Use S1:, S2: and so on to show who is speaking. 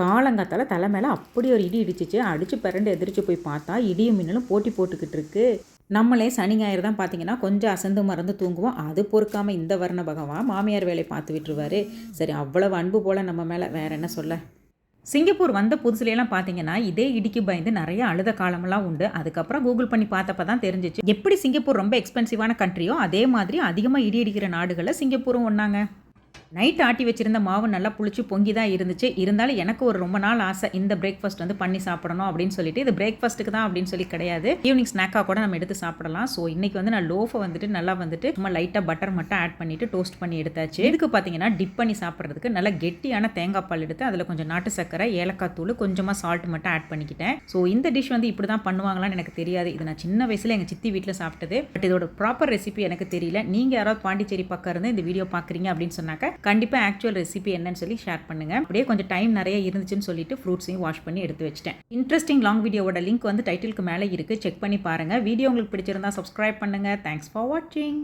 S1: காலங்காத்தால தலை மேலே அப்படி ஒரு இடி இடிச்சிச்சு. அடித்து பிறண்டு எதிரிச்சு போய் பார்த்தா இடியும் மின்னலும் போட்டி போட்டுக்கிட்டு இருக்கு. நம்மளே சனி ஞாயிறு தான் பார்த்தீங்கன்னா கொஞ்சம் அசந்து மறந்து தூங்குவோம். அது பொறுக்காமல் இந்த வர்ண பகவான் மாமியார் வேலையை பார்த்து விட்டுருவாரு. சரி அவ்வளவு அன்பு போல் நம்ம மேலே வேற என்ன சொல்ல? சிங்கப்பூர் வந்த புதுசுலையெல்லாம் பார்த்தீங்கன்னா இதே இடிக்கு பயந்து நிறைய அழுத காலமெல்லாம் உண்டு. அதுக்கப்புறம் கூகுள் பண்ணி பார்த்தப்ப தான் தெரிஞ்சிச்சு. எப்படி சிங்கப்பூர் ரொம்ப எக்ஸ்பென்சிவான கண்ட்ரியோ அதே மாதிரி அதிகமாக இடி இடிக்கிற நாடுகளில் சிங்கப்பூரும் ஒன்றாங்க நைட் ஆட்டி வச்சிருந்த மாவு நல்லா புளிச்சு பொங்கி தான் இருந்துச்சு. இருந்தாலும் எனக்கு ஒரு ரொம்ப நாள் ஆசை இந்த பிரேக்ஃபாஸ்ட் வந்து பண்ணி சாப்பிடணும் அப்படின்னு சொல்லிட்டு இது பிரேக்ஃபாஸ்ட்டுக்கு தான் அப்படின்னு சொல்லி கிடையாது. ஈவினிங் ஸ்நாக்காக கூட நம்ம எடுத்து சாப்பிடலாம். ஸோ இன்னைக்கு வந்து நான் லோஃபை வந்துட்டு நல்லா வந்துட்டு சும்மா லைட்டாக பட்டர் மட்டும் ஆட் பண்ணிட்டு டோஸ்ட் பண்ணி எடுத்தாச்சு. இதுக்கு பார்த்தீங்கன்னா டிப் பண்ணி சாப்பிட்றதுக்கு நல்லா கெட்டியான தேங்காய் பால் எடுத்து அதில் கொஞ்சம் நாட்டு சக்கரை ஏலக்காய் தூள் கொஞ்சமாக சால்ட் மட்டும் ஆட் பண்ணிக்கிட்டேன். ஸோ இந்த டிஷ் வந்து இப்படி தான் பண்ணுவாங்களான்னு எனக்கு தெரியாது. இது நான் சின்ன வயசில் எங்கள் சித்தி வீட்டில் சாப்பிட்டது. பட் இதோட ப்ராப்பர் ரெசிபி எனக்கு தெரியல. நீங்கள் யாராவது பாண்டிச்சேரி பக்கம் இருந்து இந்த வீடியோ பார்க்குறீங்க அப்படின்னு சொன்னாக்க கண்டிப்பாக ஆக்சுவல் ரெசிபி என்னன்னு சொல்லி ஷேர் பண்ணுங்க. அப்படியே கொஞ்சம் டைம் நிறைய இருந்துச்சுன்னு சொல்லிட்டு ஃப்ரூட்ஸையும் வாஷ் பண்ணி எடுத்து வச்சிட்டேன். இன்ட்ரெஸ்டிங் லாங் வீடியோவோட லிங்க் வந்து டைட்டிலுக்கு மேலே இருக்குது செக் பண்ணி பாருங்கள் வீடியோ உங்களுக்கு பிடிச்சிருந்தா சப்ஸ்கிரைப் பண்ணுங்கள் தேங்க்ஸ் ஃபார் வாட்சிங்